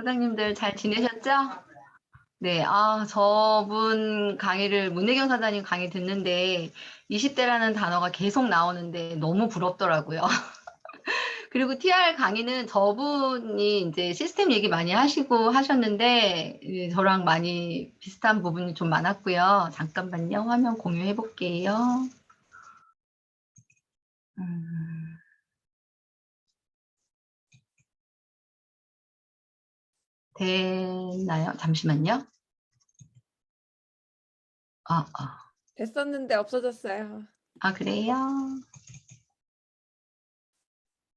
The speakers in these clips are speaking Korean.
사장님들 잘 지내셨죠? 네, 아, 저분 강의를, 문혜경 사장님 강의 듣는데 20대라는 단어가 계속 나오는데 너무 부럽더라고요. 그리고 TR 강의는 저분이 이제 시스템 얘기 많이 하시고 하셨는데 예, 저랑 많이 비슷한 부분이 좀 많았고요. 잠깐만요. 화면 공유해 볼게요. 음. 됐나요? 잠시만요. 아, 아, 됐었는데 없어졌어요. 아, 그래요?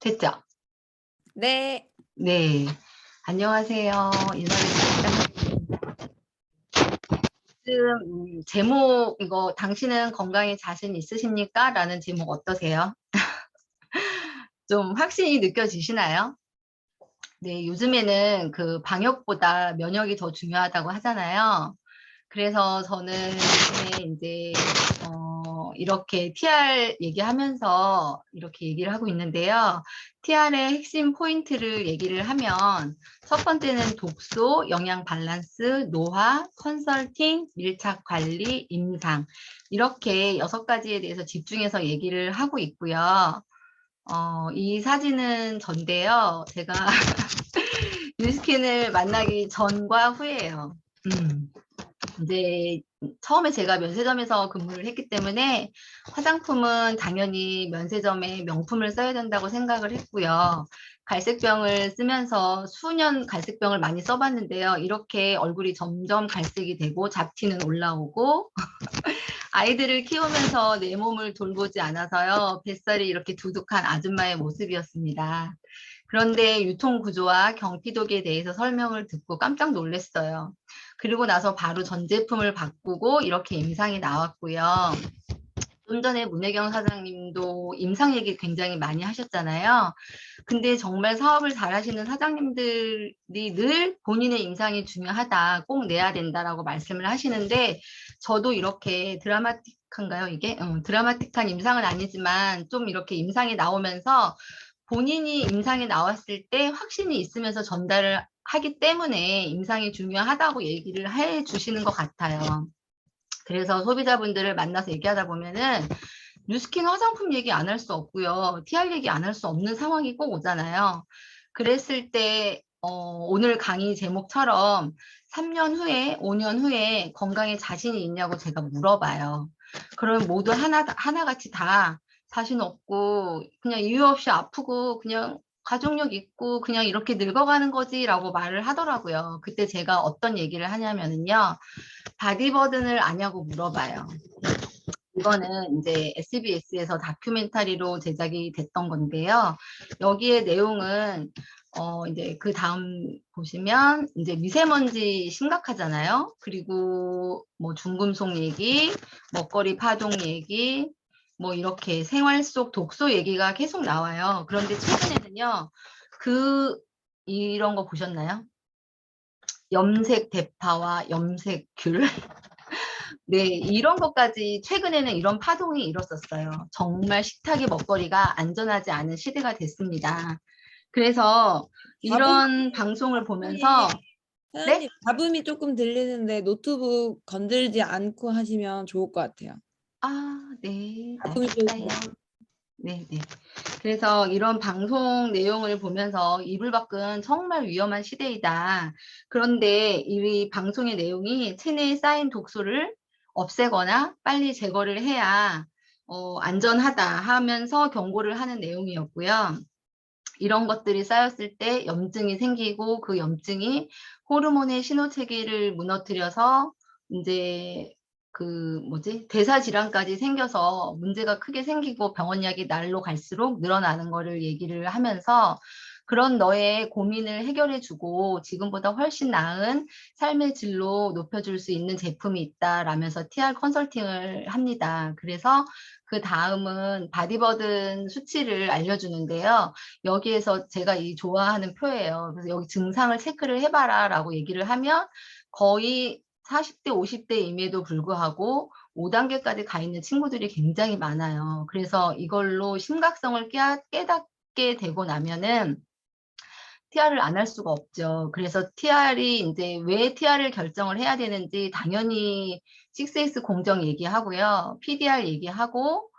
됐죠? 네. 네. 안녕하세요. 인사드리겠습니다. 지금 음, 제목 이거 당신은 건강에 자신 있으십니까? 라는 제목 어떠세요? 좀 확신이 느껴지시나요? 네, 요즘에는 그 방역보다 면역이 더 중요하다고 하잖아요. 그래서 저는 이제 어, 이렇게 TR 얘기하면서 이렇게 얘기를 하고 있는데요. TR의 핵심 포인트를 얘기를 하면 첫 번째는 독소, 영양 밸런스, 노화, 컨설팅, 밀착 관리, 임상 이렇게 여섯 가지에 대해서 집중해서 얘기를 하고 있고요. 어, 이 사진은 전데요. 제가 뉴스킨을 만나기 전과 후예요. 음. 이제 처음에 제가 면세점에서 근무를 했기 때문에 화장품은 당연히 면세점에 명품을 써야 된다고 생각을 했고요. 갈색병을 쓰면서 수년 갈색병을 많이 써봤는데요. 이렇게 얼굴이 점점 갈색이 되고 잡티는 올라오고 아이들을 키우면서 내 몸을 돌보지 않아서요. 뱃살이 이렇게 두둑한 아줌마의 모습이었습니다. 그런데 유통 구조와 경피독에 대해서 설명을 듣고 깜짝 놀랐어요. 그리고 나서 바로 전 제품을 바꾸고 이렇게 임상이 나왔고요. 좀 전에 문혜경 사장님도 임상 얘기 굉장히 많이 하셨잖아요. 근데 정말 사업을 잘 하시는 사장님들이 늘 본인의 임상이 중요하다, 꼭 내야 된다라고 말씀을 하시는데 저도 이렇게 드라마틱한가요, 이게? 어, 드라마틱한 임상은 아니지만 좀 이렇게 임상이 나오면서 본인이 임상이 나왔을 때 확신이 있으면서 전달을 하기 때문에 임상이 중요하다고 얘기를 해 주시는 것 같아요. 그래서 소비자분들을 만나서 얘기하다 보면은 뉴스킨 화장품 얘기 안 할 수 없고요. TR 얘기 안 할 수 없는 상황이 꼭 오잖아요. 그랬을 때 어, 오늘 강의 제목처럼 3년 후에, 5년 후에 건강에 자신이 있냐고 제가 물어봐요. 그럼 모두 하나, 하나같이 다 자신 없고 그냥 이유 없이 아프고 그냥 가족력 있고 그냥 이렇게 늙어가는 거지라고 말을 하더라고요. 그때 제가 어떤 얘기를 하냐면은요. 바디버든을 아냐고 물어봐요. 이거는 이제 SBS에서 다큐멘터리로 제작이 됐던 건데요. 여기에 내용은 어 이제 그 다음 보시면 이제 미세먼지 심각하잖아요. 그리고 뭐 중금속 얘기, 먹거리 파동 얘기, 뭐 이렇게 생활 속 독소 얘기가 계속 나와요. 그런데 최근에는요, 그 이런 거 보셨나요? 염색 대파와 염색 귤. 네, 이런 것까지 최근에는 이런 파동이 일었었어요. 정말 식탁의 먹거리가 안전하지 않은 시대가 됐습니다. 그래서 이런 방송을 보면서 사장님 잡음이 조금 들리는데 노트북 건들지 않고 하시면 좋을 것 같아요. 아, 네, 알겠어요. 네, 네. 그래서 이런 방송 내용을 보면서 이불 밖은 정말 위험한 시대이다. 그런데 이 방송의 내용이 체내에 쌓인 독소를 없애거나 빨리 제거를 해야 어, 안전하다 하면서 경고를 하는 내용이었고요. 이런 것들이 쌓였을 때 염증이 생기고 그 염증이 호르몬의 신호 체계를 무너뜨려서 이제 그 뭐지 대사 질환까지 생겨서 문제가 크게 생기고 병원 약이 날로 갈수록 늘어나는 거를 얘기를 하면서 그런 너의 고민을 해결해 주고 지금보다 훨씬 나은 삶의 질로 높여줄 수 있는 제품이 있다라면서 TR 컨설팅을 합니다. 그래서 그 다음은 바디버든 수치를 알려주는데요. 여기에서 제가 이 좋아하는 표예요. 그래서 여기 증상을 체크를 해봐라 라고 얘기를 하면 거의 40대, 50대임에도 불구하고 5단계까지 가 있는 친구들이 굉장히 많아요. 그래서 이걸로 심각성을 깨, 깨닫게 되고 나면은 TR을 안 할 수가 없죠. 그래서 TR이 이제 왜 TR을 결정을 해야 되는지 당연히 6X 공정 얘기하고요. PDR 얘기하고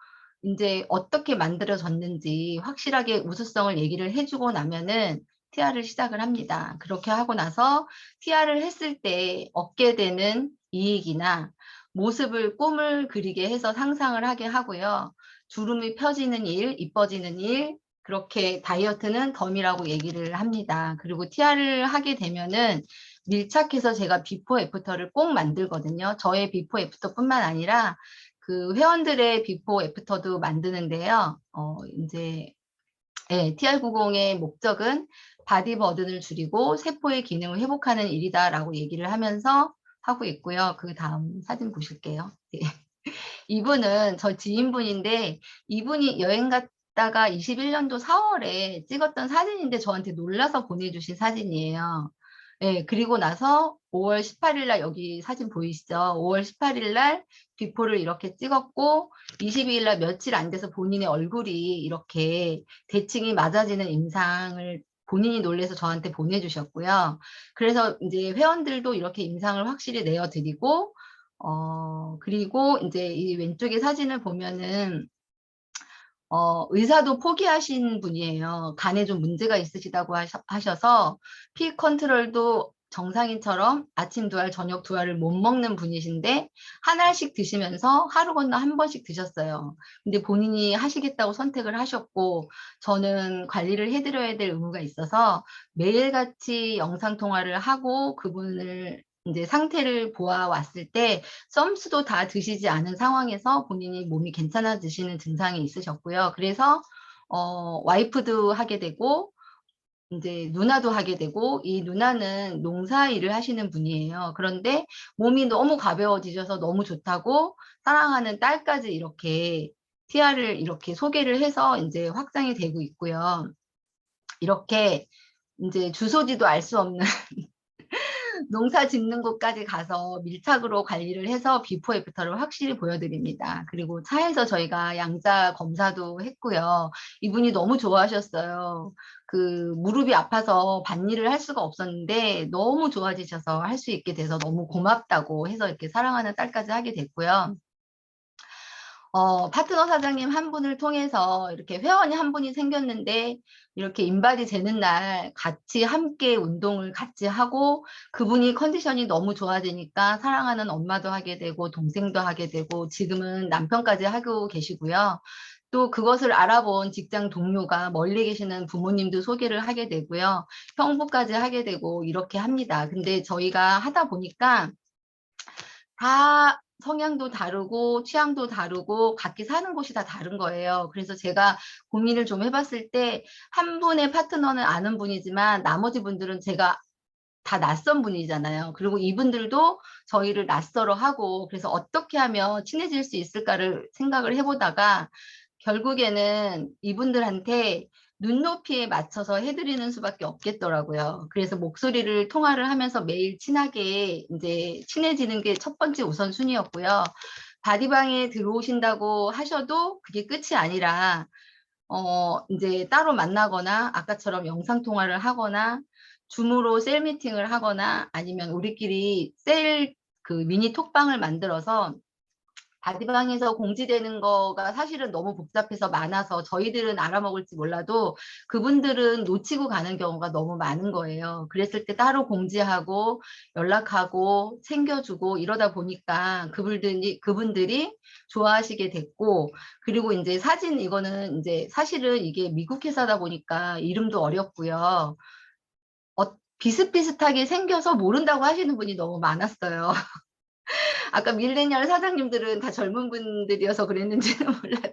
이제 어떻게 만들어졌는지 확실하게 우수성을 얘기를 해주고 나면은 TR을 시작을 합니다. 그렇게 하고 나서 TR을 했을 때 얻게 되는 이익이나 모습을 꿈을 그리게 해서 상상을 하게 하고요. 주름이 펴지는 일, 이뻐지는 일, 그렇게 다이어트는 덤이라고 얘기를 합니다. 그리고 TR을 하게 되면은 밀착해서 제가 비포 애프터를 꼭 만들거든요. 저의 비포 애프터뿐만 아니라 그 회원들의 비포 애프터도 만드는데요. 어, 이제 예, TR90의 목적은 바디 버든을 줄이고 세포의 기능을 회복하는 일이다라고 얘기를 하면서 하고 있고요. 그 다음 사진 보실게요. 네. 이분은 저 지인분인데 이분이 여행 갔다가 21년도 4월에 찍었던 사진인데 저한테 놀라서 보내주신 사진이에요. 예, 그리고 나서 5월 18일 날 여기 사진 보이시죠? 5월 18일 날 비포를 이렇게 찍었고 22일 날 며칠 안 돼서 본인의 얼굴이 이렇게 대칭이 맞아지는 임상을 본인이 놀래서 저한테 보내주셨고요. 그래서 이제 회원들도 이렇게 임상을 확실히 내어드리고 어, 그리고 이제 이 왼쪽에 사진을 보면은 어, 의사도 포기하신 분이에요. 간에 좀 문제가 있으시다고 하셔, 하셔서 피 컨트롤도 정상인처럼 아침 두 알, 저녁 두 알을 못 먹는 분이신데 한 알씩 드시면서 하루 건너 한 번씩 드셨어요. 근데 본인이 하시겠다고 선택을 하셨고 저는 관리를 해드려야 될 의무가 있어서 매일같이 영상 통화를 하고 그분을 이제 상태를 보아왔을 때 썸스도 다 드시지 않은 상황에서 본인이 몸이 괜찮아지시는 증상이 있으셨고요. 그래서 어, 와이프도 하게 되고 이제 누나도 하게 되고 이 누나는 농사 일을 하시는 분이에요. 그런데 몸이 너무 가벼워지셔서 너무 좋다고 사랑하는 딸까지 이렇게 TR을 이렇게 소개를 해서 이제 확장이 되고 있고요. 이렇게 이제 주소지도 알 수 없는 농사 짓는 곳까지 가서 밀착으로 관리를 해서 비포 애프터를 확실히 보여드립니다. 그리고 차에서 저희가 양자 검사도 했고요. 이분이 너무 좋아하셨어요. 그 무릎이 아파서 밭일을 할 수가 없었는데 너무 좋아지셔서 할 수 있게 돼서 너무 고맙다고 해서 이렇게 사랑하는 딸까지 하게 됐고요. 어, 파트너 사장님 한 분을 통해서 이렇게 회원이 한 분이 생겼는데 이렇게 인바디 재는 날 같이 함께 운동을 같이 하고 그분이 컨디션이 너무 좋아지니까 사랑하는 엄마도 하게 되고 동생도 하게 되고 지금은 남편까지 하고 계시고요. 또 그것을 알아본 직장 동료가 멀리 계시는 부모님도 소개를 하게 되고요. 형부까지 하게 되고 이렇게 합니다. 근데 저희가 하다 보니까 다 성향도 다르고 취향도 다르고 각기 사는 곳이 다 다른 거예요. 그래서 제가 고민을 좀 해봤을 때 한 분의 파트너는 아는 분이지만 나머지 분들은 제가 다 낯선 분이잖아요. 그리고 이분들도 저희를 낯설어 하고 그래서 어떻게 하면 친해질 수 있을까를 생각을 해보다가 결국에는 이분들한테 눈높이에 맞춰서 해드리는 수밖에 없겠더라고요. 그래서 목소리를 통화를 하면서 매일 친하게 이제 친해지는 게 첫 번째 우선순위였고요. 바디방에 들어오신다고 하셔도 그게 끝이 아니라 어 이제 따로 만나거나 아까처럼 영상 통화를 하거나 줌으로 셀 미팅을 하거나 아니면 우리끼리 셀 그 미니 톡방을 만들어서 바디방에서 공지되는 거가 사실은 너무 복잡해서 많아서 저희들은 알아먹을지 몰라도 그분들은 놓치고 가는 경우가 너무 많은 거예요. 그랬을 때 따로 공지하고 연락하고 챙겨주고 이러다 보니까 그분들이 그분들이 좋아하시게 됐고 그리고 이제 사진 이거는 이제 사실은 이게 미국 회사다 보니까 이름도 어렵고요. 어, 비슷비슷하게 생겨서 모른다고 하시는 분이 너무 많았어요. 아까 밀레니얼 사장님들은 다 젊은 분들이어서 그랬는지는 몰라도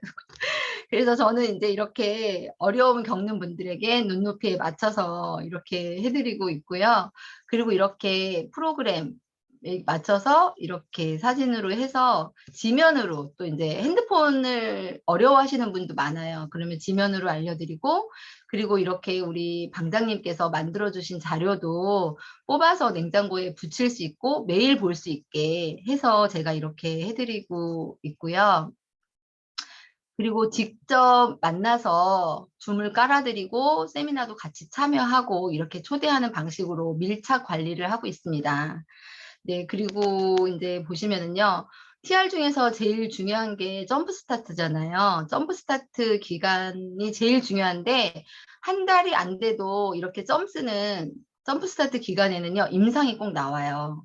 그래서 저는 이제 이렇게 어려움 겪는 분들에게 눈높이에 맞춰서 이렇게 해드리고 있고요. 그리고 이렇게 프로그램 에 맞춰서 이렇게 사진으로 해서 지면으로 또 이제 핸드폰을 어려워하시는 분도 많아요. 그러면 지면으로 알려드리고 그리고 이렇게 우리 방장님께서 만들어주신 자료도 뽑아서 냉장고에 붙일 수 있고 매일 볼 수 있게 해서 제가 이렇게 해드리고 있고요. 그리고 직접 만나서 줌을 깔아드리고 세미나도 같이 참여하고 이렇게 초대하는 방식으로 밀착 관리를 하고 있습니다. 네, 그리고 이제 보시면은요. TR 중에서 제일 중요한 게 점프 스타트잖아요. 점프 스타트 기간이 제일 중요한데 한 달이 안 돼도 이렇게 점스는 점프 스타트 기간에는요. 임상이 꼭 나와요.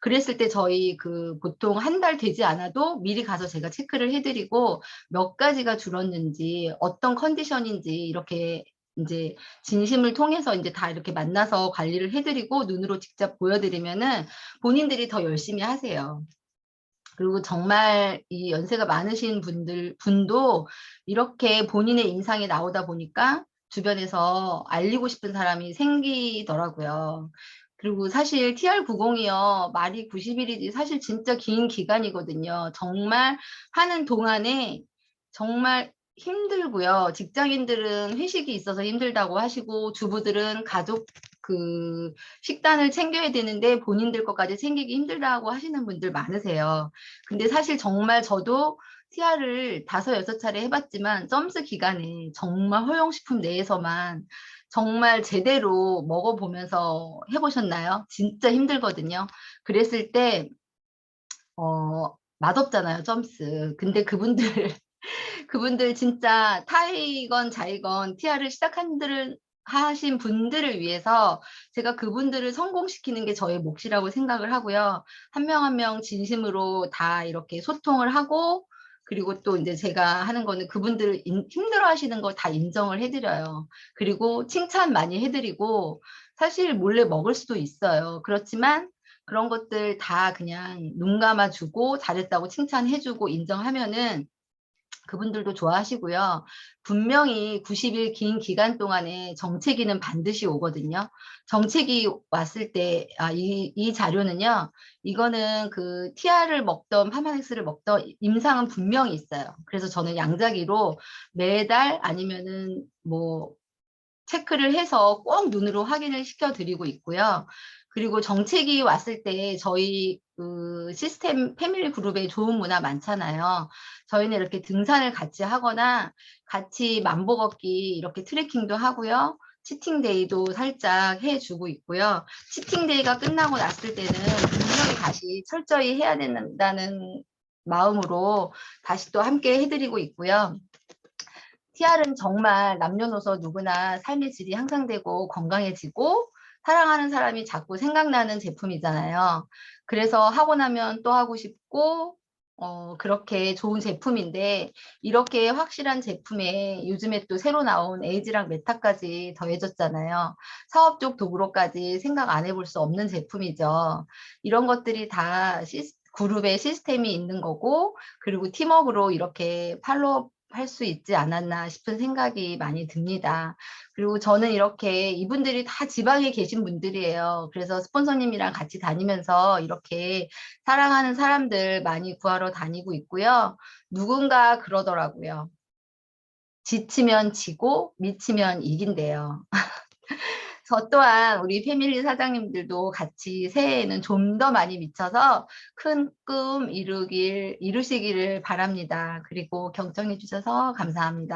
그랬을 때 저희 그 보통 한 달 되지 않아도 미리 가서 제가 체크를 해드리고 몇 가지가 줄었는지 어떤 컨디션인지 이렇게 이제 진심을 통해서 이제 다 이렇게 만나서 관리를 해드리고 눈으로 직접 보여드리면은 본인들이 더 열심히 하세요. 그리고 정말 이 연세가 많으신 분들 분도 이렇게 본인의 임상이 나오다 보니까 주변에서 알리고 싶은 사람이 생기더라고요. 그리고 사실 TR90이요, 말이 90일이지 사실 진짜 긴 기간이거든요. 정말 하는 동안에 정말 힘들고요. 직장인들은 회식이 있어서 힘들다고 하시고, 주부들은 가족 그 식단을 챙겨야 되는데 본인들 것까지 챙기기 힘들다고 하시는 분들 많으세요. 근데 사실 정말 저도 TR을 다섯 여섯 차례 해봤지만 점스 기간에 정말 허용식품 내에서만 정말 제대로 먹어보면서 해보셨나요? 진짜 힘들거든요. 그랬을 때, 어, 맛없잖아요, 점스. 근데 그분들, 그분들 진짜 타이건 자이건 TR을 시작한 분들은 하신 분들을 위해서 제가 그분들을 성공시키는 게 저의 몫이라고 생각을 하고요. 한명 한 명 진심으로 다 이렇게 소통을 하고 그리고 또 이제 제가 하는 거는 그분들 힘들어 하시는 거다 인정을 해드려요. 그리고 칭찬 많이 해드리고 사실 몰래 먹을 수도 있어요. 그렇지만 그런 것들 다 그냥 눈 감아주고 잘했다고 칭찬해주고 인정하면은 그분들도 좋아하시고요. 분명히 90일 긴 기간 동안에 정체기는 반드시 오거든요. 정체기 왔을 때, 아, 이, 이 자료는요, 이거는 그 TR을 먹던 파마넥스를 먹던 임상은 분명히 있어요. 그래서 저는 양자기로 매달 아니면은 뭐 체크를 해서 꼭 눈으로 확인을 시켜드리고 있고요. 그리고 정책이 왔을 때 저희 그 시스템 패밀리 그룹에 좋은 문화 많잖아요. 저희는 이렇게 등산을 같이 하거나 같이 만보 걷기 이렇게 트레킹도 하고요. 치팅데이도 살짝 해주고 있고요. 치팅데이가 끝나고 났을 때는 분명히 다시 철저히 해야 된다는 마음으로 다시 또 함께 해드리고 있고요. TR은 정말 남녀노소 누구나 삶의 질이 향상되고 건강해지고 사랑하는 사람이 자꾸 생각나는 제품이잖아요. 그래서 하고 나면 또 하고 싶고 어, 그렇게 좋은 제품인데 이렇게 확실한 제품에 요즘에 또 새로 나온 에이지랑 메타까지 더해졌잖아요. 사업적 도구로까지 생각 안 해볼 수 없는 제품이죠. 이런 것들이 다 시스, 그룹의 시스템이 있는 거고 그리고 팀워크로 이렇게 팔로업 할 수 있지 않았나 싶은 생각이 많이 듭니다. 그리고 저는 이렇게 이분들이 다 지방에 계신 분들이에요. 그래서 스폰서님이랑 같이 다니면서 이렇게 사랑하는 사람들 많이 구하러 다니고 있고요. 누군가 그러더라고요. 지치면 지고 미치면 이긴대요. 저 또한 우리 패밀리 사장님들도 같이 새해에는 좀 더 많이 미쳐서 큰 꿈 이루길, 이루시기를 바랍니다. 그리고 경청해 주셔서 감사합니다.